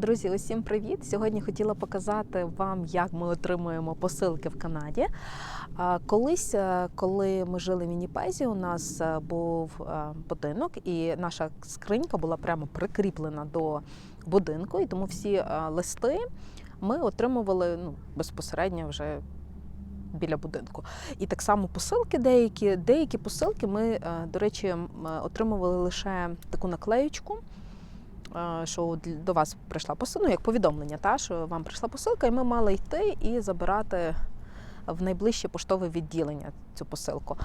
Друзі, усім привіт! Сьогодні хотіла показати вам, як ми отримуємо посилки в Канаді. Колись, е, коли ми жили в Вінніпезі, у нас е, був е, будинок, і наша скринька була прямо прикріплена до будинку, і тому всі листи ми отримували ну, безпосередньо вже. Біля будинку. І так само посилки деякі. Деякі посилки ми, до речі, отримували лише таку наклеючку, що до вас прийшла посилка, ну, як повідомлення, та, що вам прийшла посилка, і ми мали йти і забирати в найближче поштове відділення цю посилку.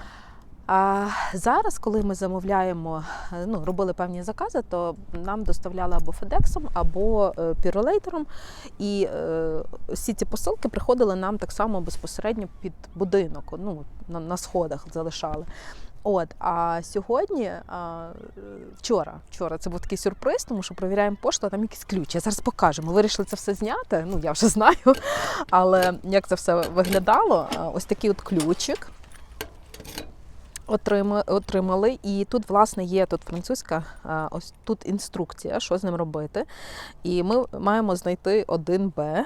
А зараз, коли ми замовляємо, е, ну, робили певні закази, то нам доставляли або Федексом, або е, піролейтером. І е, всі ці посилки приходили нам так само безпосередньо під будинок, ну, на, на сходах залишали. От, а сьогодні, а, вчора, вчора це був такий сюрприз, тому що провіряємо пошту, а там якийсь ключ. Я зараз покажу. Ми вирішили це все зняти. Ну, я вже знаю. Але як це все виглядало? Ось такий от ключик отримали. І тут, власне, є тут французька, ось тут інструкція, що з ним робити. І ми маємо знайти 1Б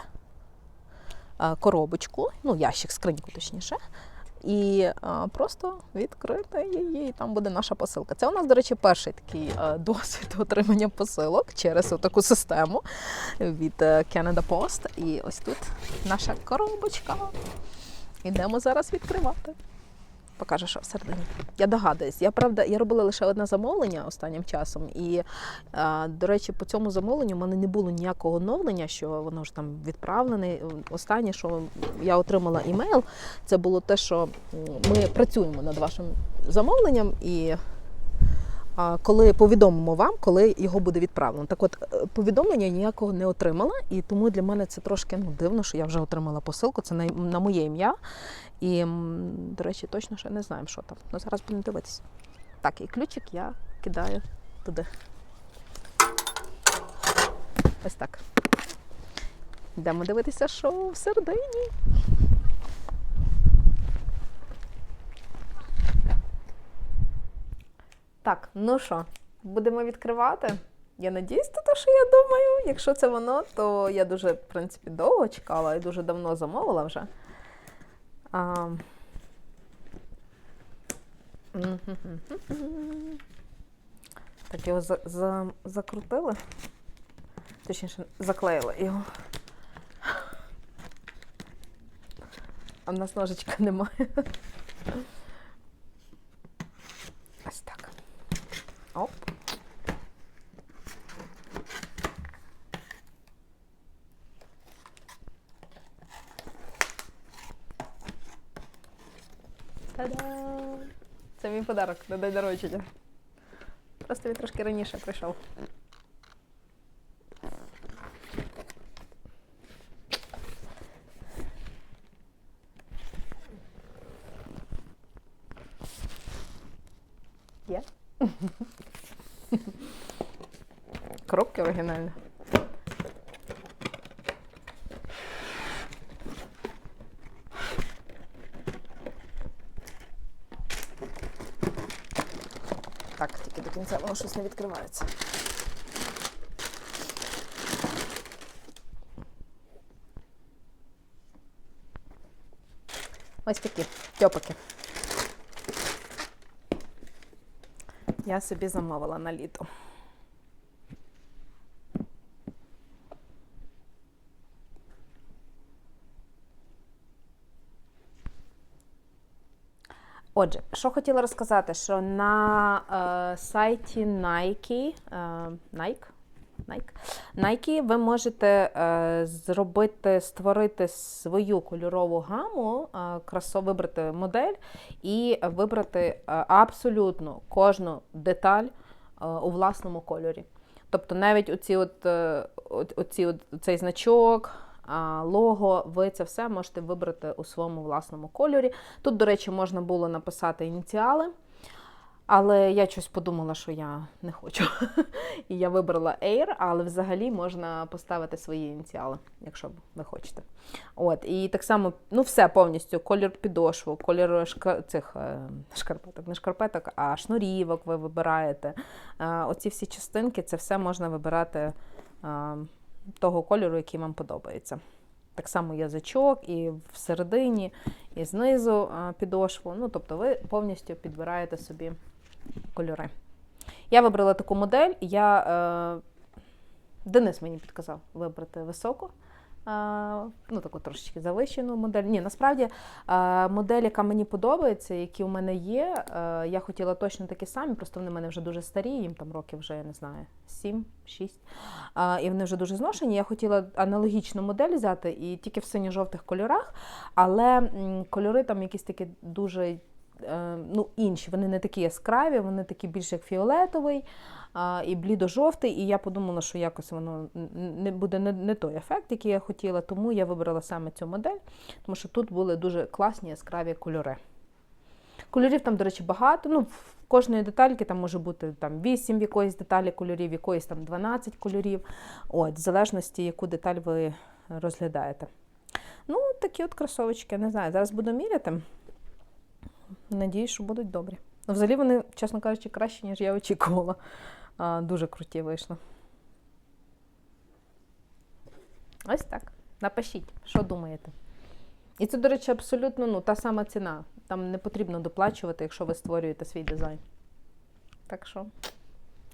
коробочку, ну, ящик, скриньку точніше. І а, просто відкрити її, і там буде наша посилка. Це у нас, до речі, перший такий а, досвід отримання посилок через таку систему від е, Canada Post. І ось тут наша коробочка. Ідемо зараз відкривати. Покаже, що всередині. Я догадуюсь. Я правда, я робила лише одне замовлення останнім часом, і до речі, по цьому замовленню в мене не було ніякого оновлення, що воно ж там відправлене. Останнє, що я отримала імейл, це було те, що ми працюємо над вашим замовленням і. Коли повідомимо вам, коли його буде відправлено. Так от е, повідомлення ніякого не отримала, і тому для мене це трошки ну, дивно, що я вже отримала посилку. Це на, на моє ім'я. І, до речі, точно ще не знаємо, що там. Ну, зараз будемо дивитися. Так, і ключик я кидаю туди. Ось так. Йдемо дивитися, що всередині. Так, ну що, будемо відкривати. Я надіюсь, те, що я думаю. Якщо це воно, то я дуже, в принципі, довго чекала і дуже давно замовила вже. А... Так, його за, за, закрутили. Точніше, заклеїли його. А в нас ножичка немає. Ось так. Оп. Це мій подарок на день народження. Просто він трошки раніше прийшов. Є? Коробки оригінальні. Так, тільки до кінця воно щось не відкривається. Ось такі тьопики. Я собі замовила на літо. Отже, що хотіла розказати, що на е, сайті Nike, е, Nike, Nike, Nike ви можете е, зробити, створити свою кольорову гаму, е, красо вибрати модель і вибрати е, абсолютно кожну деталь у власному кольорі. Тобто навіть оці от, оці от, цей значок, лого, ви це все можете вибрати у своєму власному кольорі. Тут, до речі, можна було написати ініціали, але я щось подумала, що я не хочу. І я вибрала Air, але взагалі можна поставити свої ініціали, якщо ви хочете. От, і так само, ну все повністю: колір підошву, колір шка... цих е, шкарпеток, не шкарпеток, а шнурівок ви вибираєте. Е, оці всі частинки, це все можна вибирати. е, того кольору, який вам подобається. Так само язичок, і всередині, і знизу підошву. Ну, тобто ви повністю підбираєте собі кольори. Я вибрала таку модель. Я, е, Денис мені підказав вибрати високу. е, Ну, таку трошечки завищену модель. Ні, насправді е, модель, яка мені подобається, які у мене є, е, я хотіла точно такі самі, просто вони в мене вже дуже старі, їм там років вже, я не знаю, 7-6. І вони вже дуже зношені. Я хотіла аналогічну модель взяти і тільки в синьо-жовтих кольорах, але кольори там якісь такі дуже ну, інші. Вони не такі яскраві, вони такі більш як фіолетовий і блідо-жовтий. І я подумала, що якось воно не буде не, не той ефект, який я хотіла, тому я вибрала саме цю модель, тому що тут були дуже класні яскраві кольори. Кольорів там, до речі, багато. Ну, в кожної детальки там може бути там 8 в якоїсь деталі кольорів, якоїсь там 12 кольорів. От, в залежності, яку деталь ви розглядаєте. Ну, такі от кросовочки, не знаю. Зараз буду міряти. Надіюсь, що будуть добрі. Ну, взагалі вони, чесно кажучи, краще, ніж я очікувала. А, дуже круті вийшли. Ось так. Напишіть, що думаєте. І це, до речі, абсолютно ну, та сама ціна. Там не потрібно доплачувати, якщо ви створюєте свій дизайн. Так що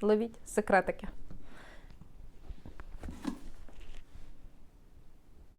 ловіть секретики.